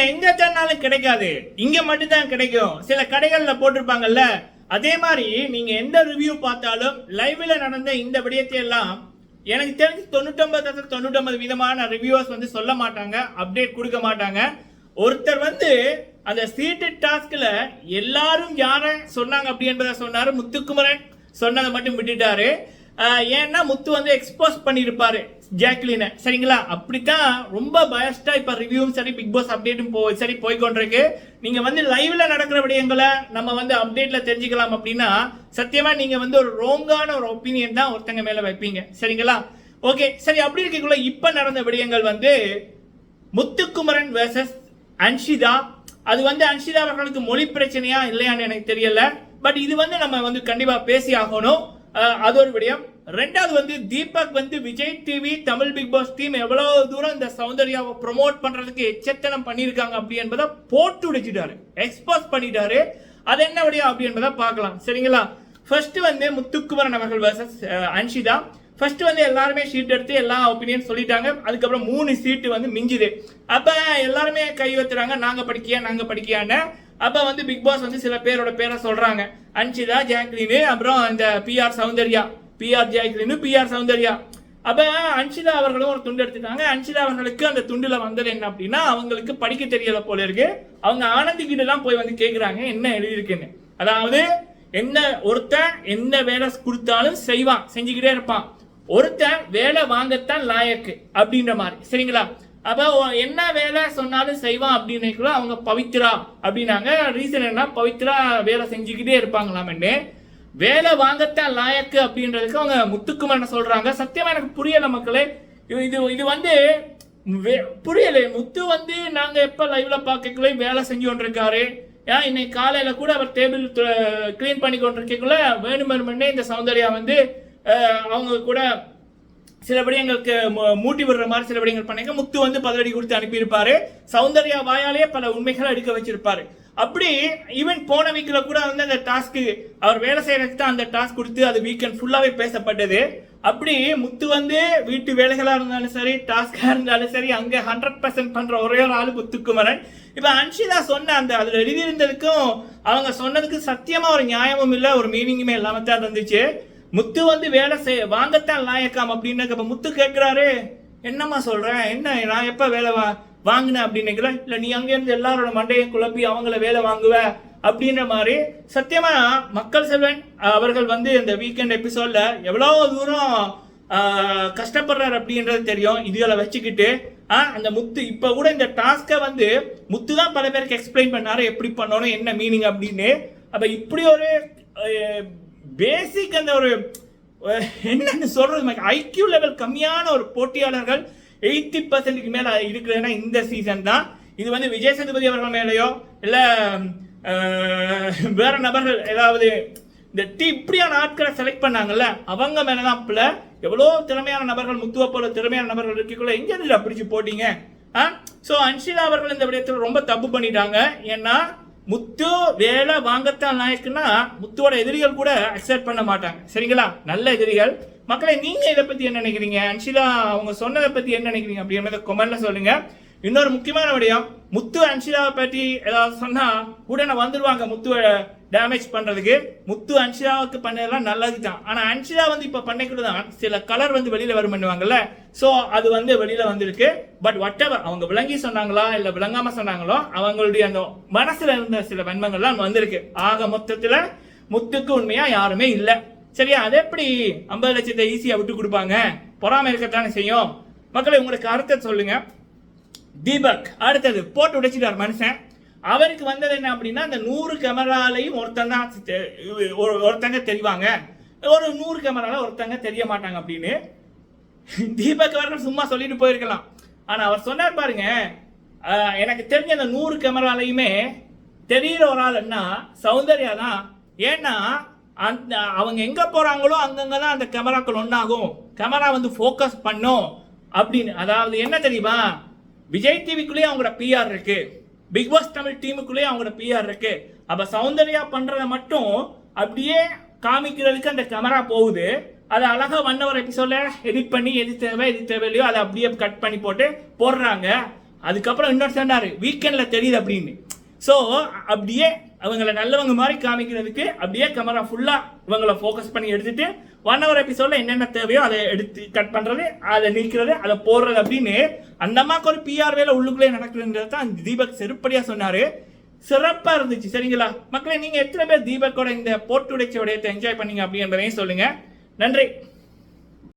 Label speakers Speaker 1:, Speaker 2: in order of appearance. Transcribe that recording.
Speaker 1: எங்க தேடினாலும் கிடைக்காது. இங்க மட்டும்தான் கிடைக்கும். சில கடைகள்ல போட்டிருப்பாங்கல்ல அதே மாதிரி நீங்க எந்த ரிவ்யூ பார்த்தாலும் லைவ்ல நடந்த இந்த விடயத்தை எல்லாம் எனக்கு தெரிஞ்சு தொண்ணூத்தொன்பது தொண்ணூத்தொன்பது விதமான ரிவ்யூவர்ஸ் வந்து சொல்ல மாட்டாங்க அப்டேட் கொடுக்க மாட்டாங்க. ஒருத்தர் வந்து அந்த சீட்டு டாஸ்க்ல எல்லாரும் யார சொன்னாங்க அப்படி என்பதை சொன்னாரு. முத்துக்குமரன் சொன்னதை மட்டும் விட்டுட்டாரு. ஏன்னா முத்து வந்து எக்ஸ்போஸ் பண்ணியிருப்பாரு. ஜாக்லினை சரிங்களா? அப்படித்தான் ரொம்ப பயஸ்டா இப்ப ரிவ்யூவும் சரி பிக் பாஸ் அப்டேட்டும் போ சரி போய்கொண்டிருக்கு நீங்க வந்து லைவ்ல நடக்கிற விடயங்களை நம்ம வந்து அப்டேட்ல தெரிஞ்சுக்கலாம் அப்படின்னா சத்தியமா நீங்க வந்து ஒரு ரோங்கான ஒரு ஒப்பீனியன் தான் ஒருத்தங்க மேல வைப்பீங்க. சரிங்களா? ஓகே சரி அப்படி இருக்கக்குள்ள இப்ப நடந்த விடயங்கள் வந்து முத்துக்குமரன் வேர்சஸ் அன்ஷிதா. அது வந்து அன்ஷிதா அவர்களுக்கு மொழி பிரச்சனையா இல்லையான்னு எனக்கு தெரியல. பட் இது வந்து நம்ம வந்து கண்டிப்பா பேசி ஆகணும். அது ஒரு விடயம். ரெண்டாவது வந்து தீபக் வந்து Vijay TV Tamil Bigg Boss team எவ்வளவு தூரம் இந்த சௌந்தர்யாவை ப்ரோமோட் பண்றதுக்கு எச்சத்தனம் பண்ணியிருக்காங்க அப்படி என்பதை போட்டு உடைச்சிட்டாரு. எக்ஸ்போஸ் பண்ணிட்டாரு. அது என்ன வழியா? அப்படி என்பதை பார்க்கலாம். சரிங்களா? ஃபர்ஸ்ட் வந்து முத்துக்குமரன் அவர்கள் வர்சஸ் அன்ஷிதா. ஃபர்ஸ்ட் வந்து எல்லாருமே ஷீட் எடுத்து எல்லா ஒப்பீனியன் சொல்லிட்டாங்க. அதுக்கப்புறம் மூணு சீட்டு வந்து மிஞ்சுது. அப்ப எல்லாருமே கை வைத்துறாங்க நாங்க படிக்கியா? நாங்க படிக்கியான்னு. அப்ப வந்து பிக் பாஸ் வந்து சில பேரோட பேரை சொல்றாங்க. அன்ஷிதா ஜாக்லின் அப்புறம் இந்த PR Soundarya. PR Jacqueline PR Soundarya. அப்ப அன்ஷிதா அவர்களும் ஒரு துண்டு எடுத்துட்டாங்க. அன்ஷிதா அவர்களுக்கு அந்த துண்டுல வந்தது என்ன அப்படின்னா அவங்களுக்கு படிக்க தெரியல போல இருக்கு. அவங்க ஆனந்தி கிட்ட எல்லாம் போய் வந்து கேட்குறாங்க என்ன எழுதியிருக்குன்னு. அதாவது என்ன ஒருத்தன் எந்த வேலை கொடுத்தாலும் செய்வான் செஞ்சுக்கிட்டே இருப்பான். ஒருத்தன் வேலை வாங்கத்தான் லாயக்கு அப்படின்ற மாதிரி. சரிங்களா? அப்ப ஒ- என்ன வேலை சொன்னாலும் செய்வான் அப்படின்னு அவங்க பவித்ரா அப்படின்னாங்க. ரீசன் என்ன? பவித்ரா வேலை செஞ்சுக்கிட்டே இருப்பாங்களாமன்னு. வேலை வாங்கத்தான் லாயக்கு அப்படின்றதுக்கு அவங்க முத்துக்குமரன் சொல்றாங்க? சத்தியமா எனக்கு புரியல மக்களே. இது- இது வந்து வே- புரியல. முத்து வந்து நாங்க எப்ப லைவ்ல பார்க்கக்குள்ள வேலை செஞ்சு கொண்டிருக்காரு. ஏன் இன்னைக்கு காலையில கூட அவர் டேபிள் கிளீன் பண்ணி கொண்டிருக்கக்குள்ள வேணுமெருமென்னே இந்த சௌந்தர்யா வந்து அவங்க கூட சில விடயங்களுக்கு மு- மூட்டி விடுற மாதிரி சில விடயங்கள் பண்ணிக்க முத்து வந்து பதிலடி கொடுத்து அனுப்பியிருப்பாரு. சௌந்தர்யா வாயாலே பல உண்மைகளை எடுக்க வச்சிருப்பாரு. அப்படி ஈவன் போன வீக்கில் கூட வந்து அந்த டாஸ்க்கு அவர் வேலை செய்கிறதுக்கு தான் அந்த டாஸ்க் கொடுத்து அது வீக்கெண்ட் ஃபுல்லாகவே பேசப்பட்டது. அப்படி முத்து வந்து வீட்டு வேலைகளாக இருந்தாலும் சரி டாஸ்காக இருந்தாலும் சரி அங்கே ஹண்ட்ரட் பர்சன்ட் பண்ணுற ஒரே ஒரு ஆள் முத்துக்குமரன். இப்போ அன்ஷிதா சொன்ன அந்த அதில் எழுதியிருந்ததுக்கும் அவங்க சொன்னதுக்கு சத்தியமாக ஒரு நியாயமும் இல்லை ஒரு மீனிங்குமே இல்லாமல் தான் இருந்துச்சு. முத்து வந்து வேலை செய்ய வாங்கத்தான் லாயக்காம் அப்படின்னு இப்போ முத்து கேட்குறாரு என்னம்மா சொல்கிறேன் என்ன நான் எப்போ வேலை வா வாங்கினேன் அப்படின்னு இல்லை நீ அங்கேருந்து எல்லாரோட மண்டையும் குழப்பி அவங்கள வேலை வாங்குவ அப்படின்ற மாதிரி சத்தியமாக மக்கள் செல்வன் அவர்கள் வந்து இந்த வீக்கெண்ட் எபிசோடில் எவ்வளோ தூரம் கஷ்டப்படுறார் கஷ்டப்படுறாரு அப்படின்றது தெரியும். இதுகளை வச்சுக்கிட்டு அந்த முத்து இப்போ கூட இந்த டாஸ்கை வந்து முத்து தான் பல பேருக்கு எக்ஸ்பிளைன் பண்ணாரு எப்படி பண்ணணும் என்ன மீனிங் அப்படின்னு. அப்போ இப்படி ஒரு பேசிக் அந்த ஒரு என்னன்னு சொல்றது ஐக்கியூ லெவல் கம்மியான ஒரு போட்டியாளர்கள் எயிட்டி பர்சன்ட்டுக்கு மேல இருக்கிறதுனா இந்த சீசன் தான். இது வந்து விஜய் சேதுபதி அவர்கள் மேலேயோ இல்ல வேற நபர்கள் ஏதாவது இந்த டி இப்படியான ஆட்களை செலக்ட் பண்ணாங்கல்ல அவங்க மேலதான் பிள்ளை எவ்வளோ திறமையான நபர்கள் முத்துவ போல திறமையான நபர்கள் இருக்கக்குள்ள எங்க இருந்து பிடிச்சு போட்டீங்க? ஆ? ஸோ அன்ஷிலா அவர்கள் இந்த விடயத்தில் ரொம்ப தப்பு பண்ணிட்டாங்க. ஏன்னா முத்து வேலை வாங்கத்தான் நாயக்குன்னா முத்துவோட எதிரிகள் கூட அக்செப்ட் பண்ண மாட்டாங்க. சரிங்களா? நல்ல எதிரிகள். மக்களை நீங்க இதை பத்தி என்ன நினைக்கிறீங்க? அன்ஷிலா அவங்க சொன்னதை பத்தி என்ன நினைக்கிறீங்க அப்படின்றத கொமெண்ட்ல சொல்லுங்க. இன்னொரு முக்கியமான விடயம் முத்து அன்ஷிலாவை பற்றி ஏதாவது சொன்னா உடனே வந்துருவாங்க முத்துவை டேமேஜ் பண்ணுறதுக்கு முத்து அன்ஷிலாவுக்கு பண்ணதெல்லாம் நல்லது தான் ஆனால் அன்ஷியா வந்து இப்போ பண்ணக்கூட தான் சில கலர் வந்து வெளியில் வரும் பண்ணுவாங்கல்ல. ஸோ அது வந்து வெளியில் வந்திருக்கு. பட் whatever அவங்க விளங்கி சொன்னாங்களா இல்லை விளங்காமல் சொன்னாங்களோ அவங்களுடைய அந்த மனசில் இருந்த சில வன்மங்கள்லாம் வந்திருக்கு. ஆக மொத்தத்தில் முத்துக்கு உண்மையாக யாருமே இல்லை. சரியா? அது எப்படி ஐம்பது லட்சத்தை ஈஸியாக விட்டு கொடுப்பாங்க? பொறாமை இருக்கத்தானே செய்யும்? மக்களை உங்களுக்கு அர்த்தத்தை சொல்லுங்கள் தீபக் அடுத்தது போட்டு உடைச்சிட்டார் மனுஷன். அவருக்கு வந்தது என்ன அப்படின்னா அந்த நூறு கேமராலையும் ஒருத்தன் தான் தெ- ஒருத்தங்க தெரிவாங்க. ஒரு நூறு கேமரால ஒருத்தங்க தெரிய மாட்டாங்க அப்படின்னு தீபக் அவர்கள் சும்மா சொல்லிட்டு போயிருக்கலாம். ஆனால் அவர் சொன்னார் பாருங்க எனக்கு தெரிஞ்ச அந்த நூறு கேமராலையுமே தெரிகிற ஒரு ஆள்னா சௌந்தர்யா தான். ஏன்னா அந்த அவங்க எங்கே போகிறாங்களோ அங்கங்க தான் அந்த கேமராக்கள் ஒன்றாகும் கேமரா வந்து ஃபோக்கஸ் பண்ணும் அப்படின்னு. அதாவது என்ன தெரியுமா? விஜய் டிவிக்குள்ளேயே அவங்களோட பிஆர் இருக்குது பிக் பாஸ் தமிழ் டீமுக்குள்ளேயே அவங்களோட பிஆர் இருக்கு. அப்ப சௌந்தர்யா பண்றத மட்டும் அப்படியே காமிக்கிறதுக்கு அந்த கேமரா போகுது. அதை அழகா ஒன் ஹவர் எபிசோட எடிட் பண்ணி எது தேவை எது தேவையில்லையோ அதை அப்படியே கட் பண்ணி போட்டு போடுறாங்க. அதுக்கப்புறம் இன்னொரு சொன்னாரு வீக்கெண்ட்ல தெரியுது அப்படின்னு. ஸோ அப்படியே அவங்கள நல்லவங்க மாதிரி காமிக்கிறதுக்கு அப்படியே கேமரா ஃபுல்லாக இவங்களை ஃபோக்கஸ் பண்ணி எடுத்துட்டு ஒன் ஹவர் எபிசோட்ல என்னென்ன தேவையோ அதை எடுத்து கட் பண்ணுறது அதை நீக்கிறது அதை போடுறது அப்படின்னு அந்த அம்மாக்கு ஒரு பிஆர் வேலை உள்ளுக்குள்ளே நடக்குதுன்றது தான் தீபக் செருப்படியாக சொன்னார். சிறப்பாக இருந்துச்சு சரிங்களா? மக்களே நீங்கள் எத்தனை பேர் தீபக்கோட இந்த போட்டு உடைச்ச விடயத்தை என்ஜாய் பண்ணீங்க அப்படின்றதையும் சொல்லுங்கள் நன்றி.